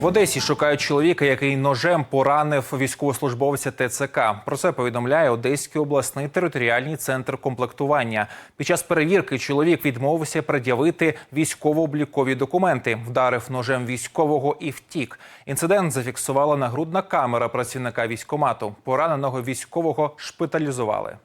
В Одесі шукають чоловіка, який ножем поранив військовослужбовця ТЦК. Про це повідомляє Одеський обласний територіальний центр комплектування. Під час перевірки чоловік відмовився пред'явити військово-облікові документи, вдарив ножем військового і втік. Інцидент зафіксувала нагрудна камера працівника військомату. Пораненого військового шпиталізували.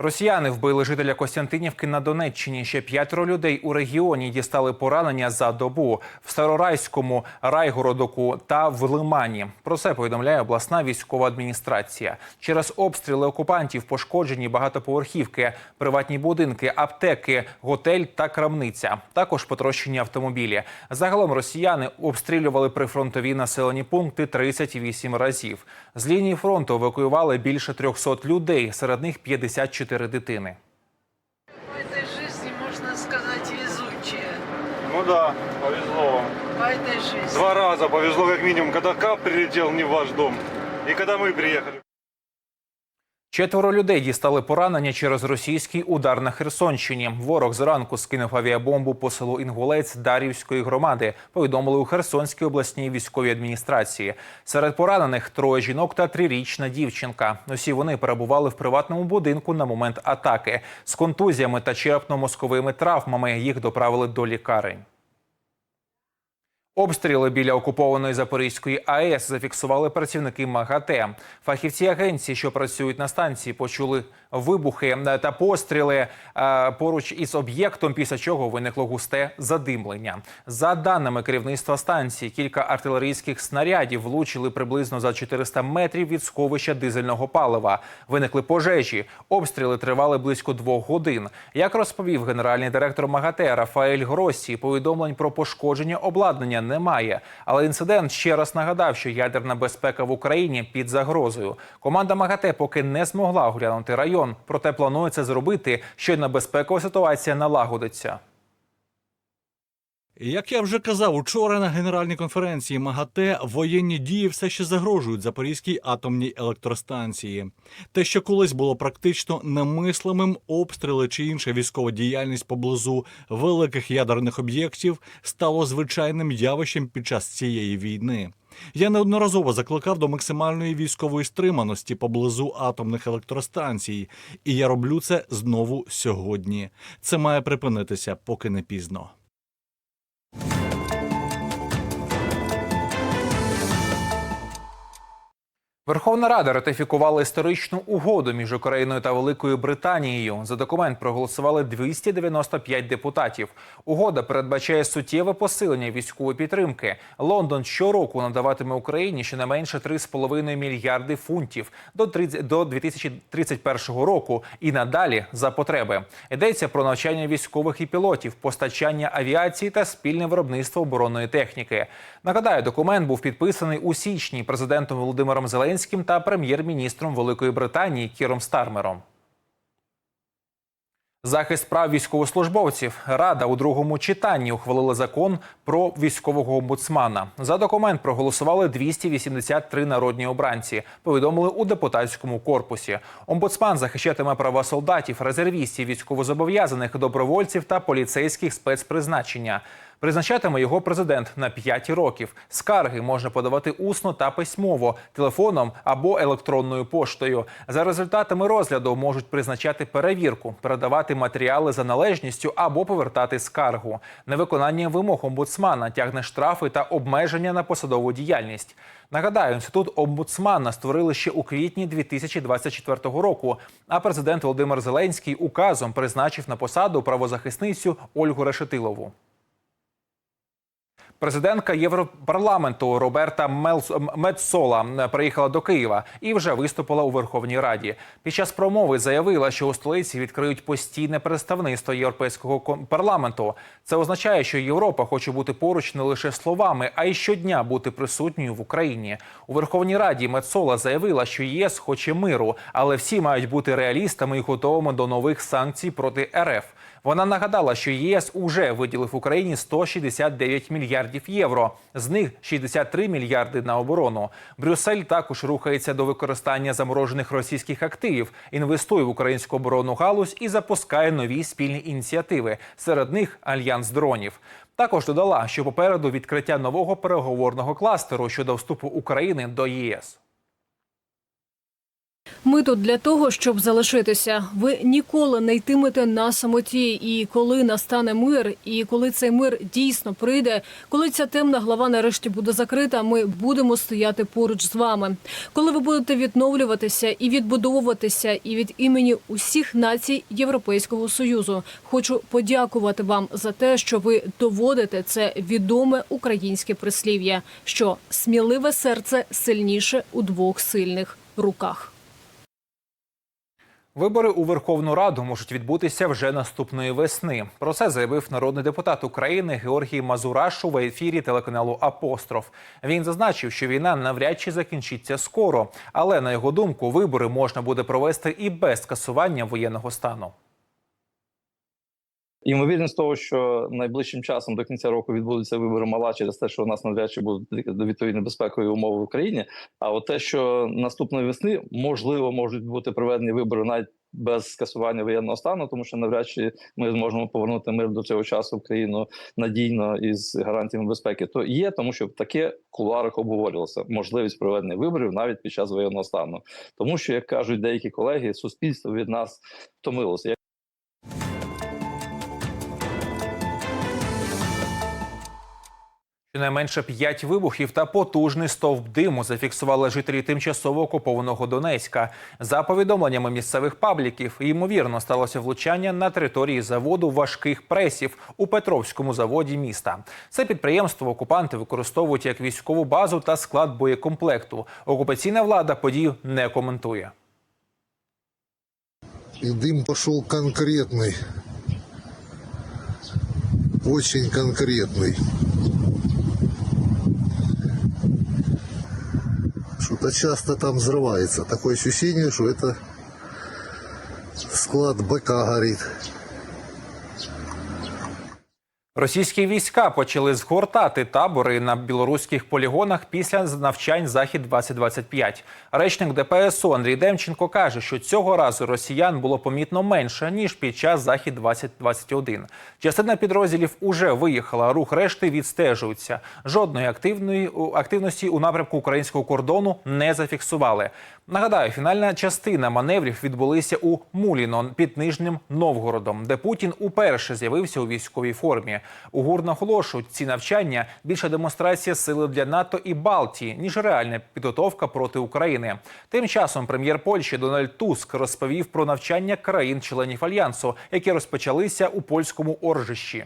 Росіяни вбили жителя Костянтинівки на Донеччині. Ще п'ятеро людей у регіоні дістали поранення за добу в Старорайському, Райгородоку та в Лимані. Про це повідомляє обласна військова адміністрація. Через обстріли окупантів пошкоджені багатоповерхівки, приватні будинки, аптеки, готель та крамниця. Також потрощені автомобілі. Загалом росіяни обстрілювали прифронтові населені пункти 38 разів. З лінії фронту евакуювали більше 300 людей, серед них 54 дитини. В этой жизни, можно сказать, везучие. Ну да, повезло вам. В этой жизни. Два раза повезло как минимум, когда КАП прилетел не в ваш дом. И когда мы приехали. Четверо людей дістали поранення через російський удар на Херсонщині. Ворог зранку скинув авіабомбу по селу Інгулець Дарівської громади. Повідомили у Херсонській обласній військовій адміністрації. Серед поранених троє жінок та трирічна дівчинка. Усі вони перебували в приватному будинку на момент атаки з контузіями та черепно-мозковими травмами. Їх доправили до лікарень. Обстріли біля окупованої Запорізької АЕС зафіксували працівники МАГАТЕ. Фахівці агенції, що працюють на станції, почули вибухи та постріли е, поруч із об'єктом, після чого виникло густе задимлення. За даними керівництва станції, кілька артилерійських снарядів влучили приблизно за 400 метрів від сховища дизельного палива. Виникли пожежі. Обстріли тривали близько двох годин. Як розповів генеральний директор МАГАТЕ Рафаель Гроссі, повідомлень про пошкодження обладнання немає. Але інцидент ще раз нагадав, що ядерна безпека в Україні під загрозою. Команда МАГАТЕ поки не змогла оглянути район, проте планується зробити, щойно безпекова ситуація налагодиться. Як я вже казав учора на генеральній конференції МАГАТЕ, воєнні дії все ще загрожують Запорізькій атомній електростанції. Те, що колись було практично немислимим, обстріли чи інша військова діяльність поблизу великих ядерних об'єктів стало звичайним явищем під час цієї війни. Я неодноразово закликав до максимальної військової стриманості поблизу атомних електростанцій, і я роблю це знову сьогодні. Це має припинитися, поки не пізно. you Верховна Рада ратифікувала історичну угоду між Україною та Великою Британією. За документ проголосували 295 депутатів. Угода передбачає суттєве посилення військової підтримки. Лондон щороку надаватиме Україні щонайменше 3,5 мільярди фунтів до 30 до 2031 року і надалі за потреби. Йдеться про навчання військових і пілотів, постачання авіації та спільне виробництво оборонної техніки. Нагадаю, документ був підписаний у січні президентом Володимиром Зеленським та прем'єр-міністром Великої Британії Кіром Стармером. Захист прав військовослужбовців. Рада у другому читанні ухвалила закон про військового омбудсмана. За документ проголосували 283 народні обранці. Повідомили у депутатському корпусі. Омбудсман захищатиме права солдатів, резервістів, військовозобов'язаних, добровольців та поліцейських спецпризначення. Призначатиме його президент на 5 років. Скарги можна подавати усно та письмово, телефоном або електронною поштою. За результатами розгляду можуть призначати перевірку, передавати матеріали за належністю або повертати скаргу. Невиконання вимог омбудсмана тягне штрафи та обмеження на посадову діяльність. Нагадаю, інститут омбудсмана створили ще у квітні 2024 року. А президент Володимир Зеленський указом призначив на посаду правозахисницю Ольгу Решетилову. Президентка Європарламенту Роберта Мецола приїхала до Києва і вже виступила у Верховній Раді. Під час промови заявила, що у столиці відкриють постійне представництво європейського парламенту. Це означає, що Європа хоче бути поруч не лише словами, а й щодня бути присутньою в Україні. У Верховній Раді Мецола заявила, що ЄС хоче миру, але всі мають бути реалістами і готовими до нових санкцій проти РФ. Вона нагадала, що ЄС уже виділив Україні 169 мільярдів євро. З них 63 мільярди на оборону. Брюссель також рухається до використання заморожених російських активів, інвестує в українську оборонну галузь і запускає нові спільні ініціативи. Серед них альянс дронів. Також додала, що попереду відкриття нового переговорного кластеру щодо вступу України до ЄС. Ми тут для того, щоб залишитися. Ви ніколи не йтимете на самоті. І коли настане мир, і коли цей мир дійсно прийде, коли ця темна глава нарешті буде закрита, ми будемо стояти поруч з вами. Коли ви будете відновлюватися і відбудовуватися, і від імені усіх націй Європейського союзу, хочу подякувати вам за те, що ви доводите це відоме українське прислів'я, що сміливе серце сильніше у двох сильних руках. Вибори у Верховну Раду можуть відбутися вже наступної весни. Про це заявив народний депутат України Георгій Мазурашу в ефірі телеканалу Апостроф. Він зазначив, що війна навряд чи закінчиться скоро, але на його думку, вибори можна буде провести і без скасування воєнного стану. Ймовірність того, що найближчим часом до кінця року відбудуться вибори мала через те, що у нас навряд чи будуть відповідні безпекові умови в Україні. А от те, що наступної весни можливо можуть бути проведені вибори навіть без скасування воєнного стану, тому що навряд чи ми зможемо повернути мир до цього часу в країну надійно із гарантіями безпеки, то є, тому що таке в кулуарах обговорювалося можливість проведення виборів навіть під час воєнного стану, тому що як кажуть деякі колеги, суспільство від нас втомилося. Щонайменше п'ять вибухів та потужний стовп диму зафіксували жителі тимчасово окупованого Донецька. За повідомленнями місцевих пабліків, ймовірно сталося влучання на території заводу важких пресів у Петровському заводі міста. Це підприємство окупанти використовують як військову базу та склад боєкомплекту. Окупаційна влада подію не коментує. И дым пошел конкретный. Очень конкретный. Что-то часто там взрывается. Такое ощущение, что это склад БК горит. Російські війська почали згортати табори на білоруських полігонах після навчань Захід 2025 Речник ДПСО Андрій Демченко каже, що цього разу росіян було помітно менше ніж під час Захід 2021 Частина підрозділів уже виїхала. Рух решти відстежується. Жодної активної активності у напрямку українського кордону не зафіксували. Нагадаю, фінальна частина маневрів відбулися у Муліно під Нижнім Новгородом, де Путін уперше з'явився у військовій формі. У ГУР наголошують, ці навчання більше демонстрація сили для НАТО і Балтії, ніж реальна підготовка проти України. Тим часом прем'єр Польщі Дональд Туск розповів про навчання країн-членів альянсу, які розпочалися у польському Оржищі.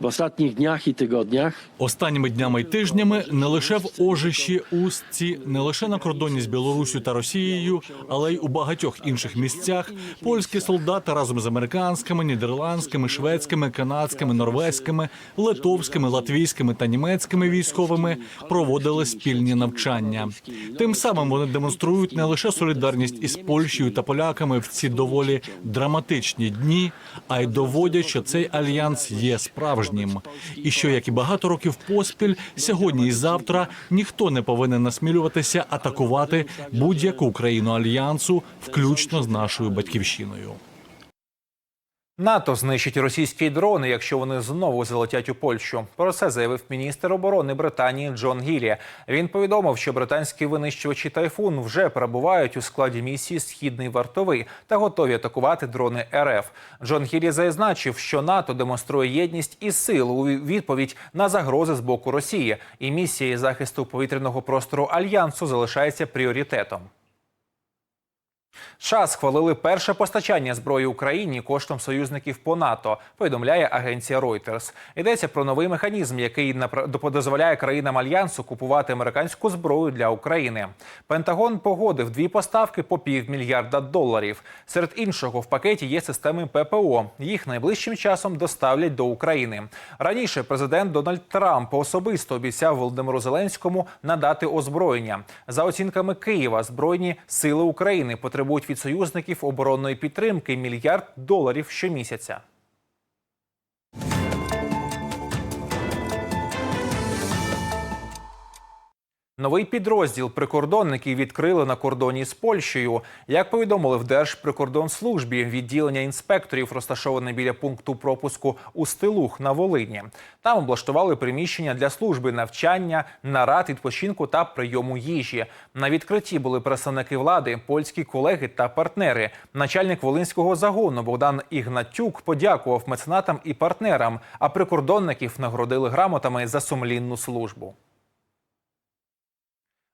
W ostatnich dniach i tygodniach Останніми днями й тижнями не лише в Ожищі, Устці, не лише на кордоні з Білоруссю та Росією, але й у багатьох інших місцях. Польські солдати разом з американськими, нідерландськими, шведськими, канадськими, норвезькими, литовськими, латвійськими та німецькими військовими проводили спільні навчання. Тим самим вони демонструють не лише солідарність із Польщею та поляками в ці доволі драматичні дні, а й доводять, що цей альянс є справжнім, і що як і багато років поспіль, сьогодні і завтра ніхто не повинен насмілюватися атакувати будь-яку країну альянсу, включно з нашою батьківщиною. НАТО знищить російські дрони, якщо вони знову залетять у Польщу. Про це заявив міністр оборони Британії Джон Гілі. Він повідомив, що британські винищувачі тайфун вже перебувають у складі місії Східний вартовий та готові атакувати дрони РФ. Джон Гілі зазначив, що НАТО демонструє єдність і силу у відповідь на загрози з боку Росії, і місія захисту повітряного простору альянсу залишається пріоритетом. США схвалили перше постачання зброї Україні коштом союзників по НАТО. Повідомляє агенція Reuters. Йдеться про новий механізм, який дозволяє країнам альянсу купувати американську зброю для України. Пентагон погодив дві поставки по півмільярда доларів. Серед іншого в пакеті є системи ППО. Їх найближчим часом доставлять до України. Раніше президент Дональд Трамп особисто обіцяв Володимиру Зеленському надати озброєння. За оцінками Києва, збройні сили України потребують від союзників оборонної підтримки мільярд доларів щомісяця. Новий підрозділ прикордонників відкрили на кордоні з Польщею. Як повідомили в Держприкордонслужбі, відділення інспекторів розташоване біля пункту пропуску у Стилух на Волині. Там облаштували приміщення для служби навчання, нарад, відпочинку та прийому їжі. На відкритті були представники влади, польські колеги та партнери. Начальник волинського загону Богдан Ігнатюк подякував меценатам і партнерам, а прикордонників нагородили грамотами за сумлінну службу.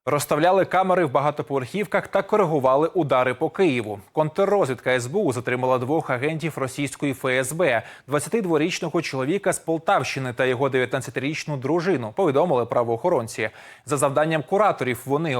Розставляли камери в багатоповерхівках та коригували удари по Києву. Контррозвідка СБУ затримала двох агентів російської ФСБ, 22-річного чоловіка з Полтавщини та його 19-річну дружину. Повідомили правоохоронці. За завданням кураторів вони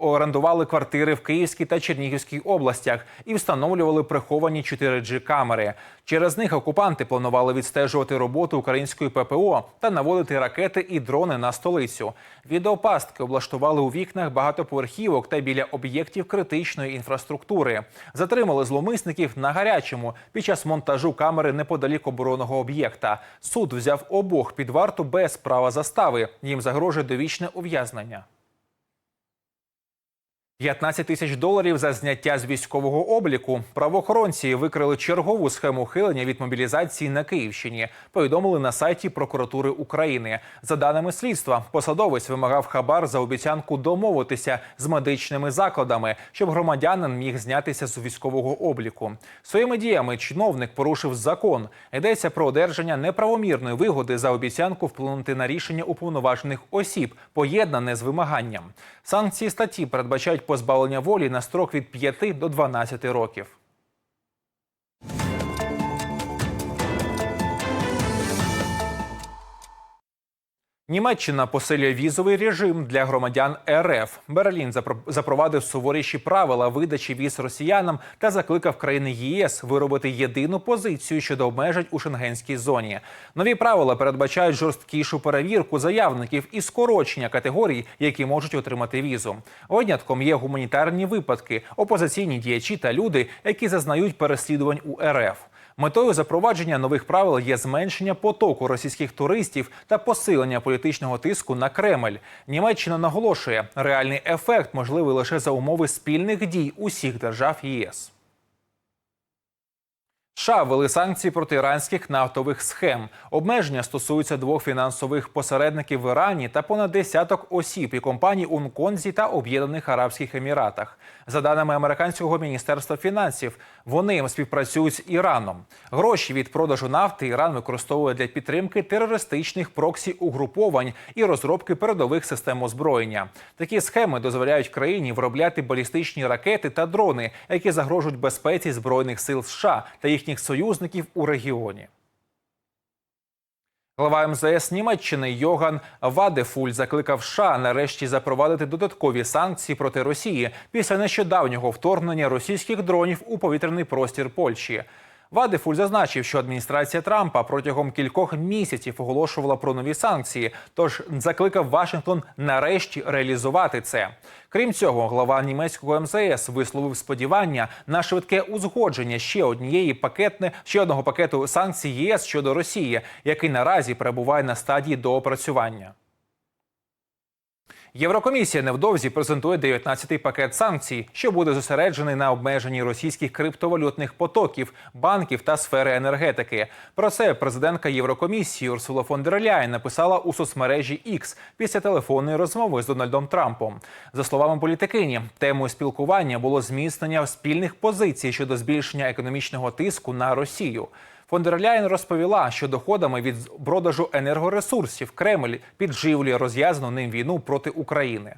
орендували квартири в Київській та Чернігівській областях і встановлювали приховані 4G камери. Через них окупанти планували відстежувати роботу української ППО та наводити ракети і дрони на столицю. Відеопастки облаштували у вікнах багатоповерхівок та біля об'єктів критичної інфраструктури. Затримали зломисників на гарячому під час монтажу камери неподалік оборонного об'єкта. Суд взяв обох під варту без права застави. Їм загрожує довічне ув'язнення. 15 тисяч доларів за зняття з військового обліку. Правоохоронці викрили чергову схему ухилення від мобілізації на Київщині. Повідомили на сайті прокуратури України. За даними слідства, посадовець вимагав хабар за обіцянку домовитися з медичними закладами, щоб громадянин міг знятися з військового обліку. Своїми діями чиновник порушив закон. Йдеться про одержання неправомірної вигоди за обіцянку вплинути на рішення уповноважених осіб, поєднане з вимаганням. Санкції статті передбачають позбавлення волі на строк від 5 до 12 років. Німеччина посилює візовий режим для громадян РФ. Берлін запро- запровадив суворіші правила видачі віз росіянам та закликав країни ЄС виробити єдину позицію щодо обмежень у шенгенській зоні. Нові правила передбачають жорсткішу перевірку заявників і скорочення категорій, які можуть отримати візу. Винятком є гуманітарні випадки, опозиційні діячі та люди, які зазнають переслідувань у РФ. Метою запровадження нових правил є зменшення потоку російських туристів та посилення політичного тиску на Кремль. Німеччина наголошує, реальний ефект можливий лише за умови спільних дій усіх держав ЄС. США ввели санкції проти іранських нафтових схем. Обмеження стосуються двох фінансових посередників в Ірані та понад десяток осіб і компаній у Нконзі та Об'єднаних Арабських Еміратах. За даними американського міністерства фінансів, вони співпрацюють з Іраном. Гроші від продажу нафти Іран використовує для підтримки терористичних проксі угруповань і розробки передових систем озброєння. Такі схеми дозволяють країні виробляти балістичні ракети та дрони, які загрожують безпеці збройних сил США та їхніх союзників у регіоні. Глава МЗС Німеччини Йоган Вадефуль закликав США нарешті запровадити додаткові санкції проти Росії після нещодавнього вторгнення російських дронів у повітряний простір Польщі. Вадефуль зазначив, що адміністрація Трампа протягом кількох місяців оголошувала про нові санкції, тож закликав Вашингтон нарешті реалізувати це. Крім цього, глава німецького МЗС висловив сподівання на швидке узгодження ще однієї пакетне ще одного пакету санкцій ЄС щодо Росії, який наразі перебуває на стадії доопрацювання. Єврокомісія невдовзі презентує 19-й пакет санкцій, що буде зосереджений на обмеженні російських криптовалютних потоків, банків та сфери енергетики. Про це президентка Єврокомісії Урсула фон дер Ляєн написала у соцмережі X після телефонної розмови з Дональдом Трампом. За словами політикині, темою спілкування було зміцнення спільних позицій щодо збільшення економічного тиску на Росію. Фон дер Ляєн розповіла, що доходами від продажу енергоресурсів Кремль підживлює розв'язану ним війну проти України.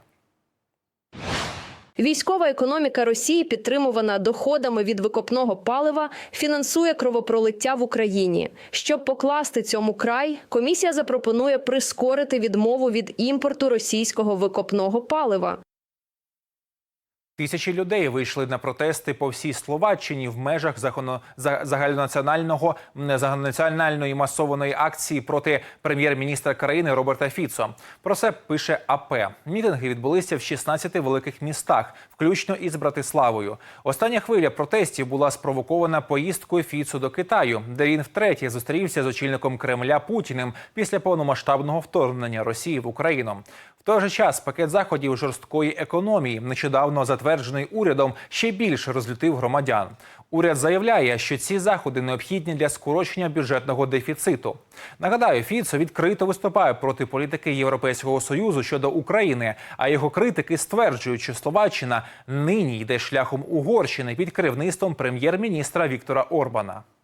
Військова економіка Росії, підтримувана доходами від викопного палива, фінансує кровопролиття в Україні. Щоб покласти цьому край, комісія запропонує прискорити відмову від імпорту російського викопного палива. Тисячі людей вийшли на протести по всій Словаччині в межах закону... за- загальнонаціонального загальнонаціональної масованої акції проти прем'єр-міністра країни Роберта Фіцо. Про це пише АП. Мітинги відбулися в 16 великих містах, включно із Братиславою. Остання хвиля протестів була спровокована поїздкою Фіцу до Китаю, де він втретє зустрівся з очільником Кремля Путіним після повномасштабного вторгнення Росії в Україну. В той же час пакет заходів жорсткої економії, нещодавно затверджений урядом, ще більше розлютив громадян. Уряд заявляє, що ці заходи необхідні для скорочення бюджетного дефіциту. Нагадаю, Фіцо відкрито виступає проти політики Європейського союзу щодо України. А його критики стверджують, що Словаччина нині йде шляхом Угорщини під керівництвом прем'єр-міністра Віктора Орбана.